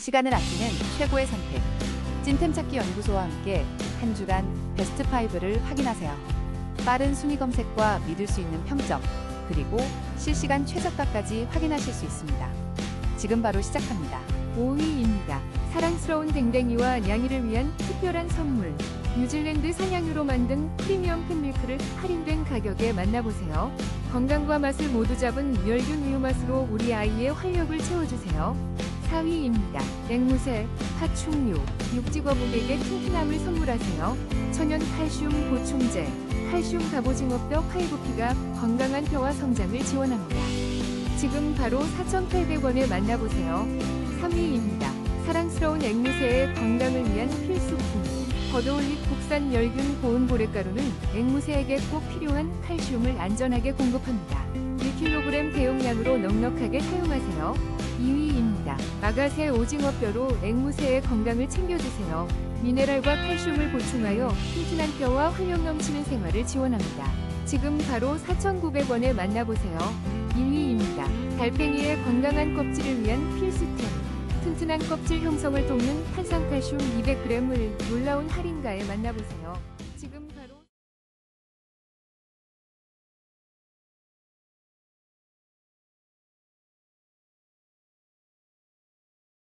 시간을 아끼는 최고의 선택. 찐템 찾기 연구소와 함께 한 주간 베스트 5를 확인하세요. 빠른 순위 검색과 믿을 수 있는 평점, 그리고 실시간 최저가까지 확인하실 수 있습니다. 지금 바로 시작합니다. 5위입니다. 사랑스러운 댕댕이와 냥이를 위한 특별한 선물. 뉴질랜드 사냥으로 만든 프리미엄 팬밀크를 할인된 가격에 만나보세요. 건강과 맛을 모두 잡은 멸균 우유 맛으로 우리 아이의 활력을 채워주세요. 4위입니다. 앵무새, 파충류, 육지거북에게 튼튼함을 선물하세요. 천연 칼슘 보충제, 칼슘 갑오징어뼈 파이브피가 건강한 뼈와 성장을 지원합니다. 지금 바로 4,800원에 만나보세요. 3위입니다. 사랑스러운 앵무새의 건강을 위한 필수품. 버드올릭 국산 멸균 고운 보레가루는 앵무새에게 꼭 필요한 칼슘을 안전하게 공급합니다. 1kg 대용량으로 넉넉하게 사용하세요. 2위입니다. 마가새 오징어뼈로 앵무새의 건강을 챙겨주세요. 미네랄과 칼슘을 보충하여 튼튼한 뼈와 활력 넘치는 생활을 지원합니다. 지금 바로 4,900원에 만나보세요. 1위입니다. 달팽이의 건강한 껍질을 위한 필수템. 튼튼한 껍질 형성을 돕는 탄산칼슘 200g을 놀라운 할인가에 만나보세요.